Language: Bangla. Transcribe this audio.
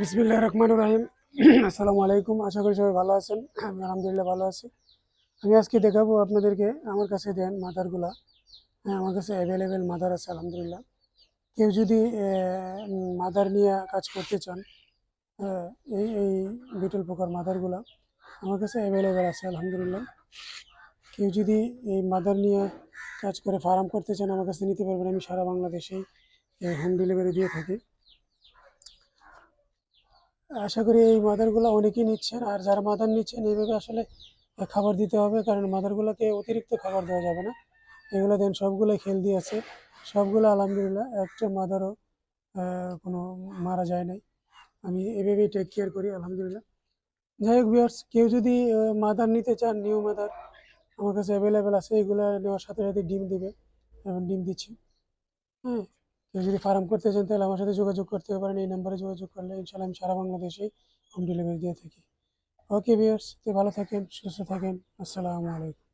বিসমিল্লাহ রহমান রাহিম। আসসালামু আলাইকুম, আশা করি সবাই ভালো আছেন। আমি আলহামদুলিল্লাহ ভালো আছি। আমি আজকে দেখাবো আপনাদেরকে আমার কাছে দেন মাদারগুলা। হ্যাঁ আমার কাছে অ্যাভেলেবেল মাদার আছে, আলহামদুলিল্লাহ। কেউ যদি মাদার নিয়ে কাজ করতে চান এই এই বিটল পোকার মাদারগুলা আমার কাছে অ্যাভেলেবেল আছে, আলহামদুলিল্লাহ। কেউ যদি এই মাদার নিয়ে কাজ করে ফার্ম করতে চান, আমার কাছে নিতে পারবেন। আমি সারা বাংলাদেশেই হোম ডেলিভারি দিয়ে থাকি। আশা করি এই মাদারগুলো অনেকেই নিচ্ছেন। আর যারা মাদার নিচ্ছেন, এইভাবে আসলে খাবার দিতে হবে, কারণ মাদারগুলোকে অতিরিক্ত খাবার দেওয়া যাবে না। এগুলো দেন, সবগুলোই হেলদি আছে। সবগুলো আলহামদুলিল্লাহ, একটা মাদারও কোনো মারা যায় নাই। আমি এভাবেই টেক কেয়ার করি, আলহামদুলিল্লাহ। যাই হোক ভিউয়ার্স কেউ যদি মাদার নিতে চান নিউ মাদার, আমার কাছে অ্যাভেলেবেল আছে, এগুলো নেওয়ার সাথে সাথে ডিম দিবে। এবং ডিম দিচ্ছি। হ্যাঁ। কেউ যদি ফার্ম করতে চান, তাহলে আমার সাথে যোগাযোগ করতে পারেন। এই নাম্বারে যোগাযোগ করলে ইনশাল্লাহ আমি সারা বাংলাদেশে হোম ডেলিভারি দিয়ে থাকি। ওকে ভিউয়ার্স, তো ভালো থাকেন, সুস্থ থাকেন। আসসালামু আলাইকুম।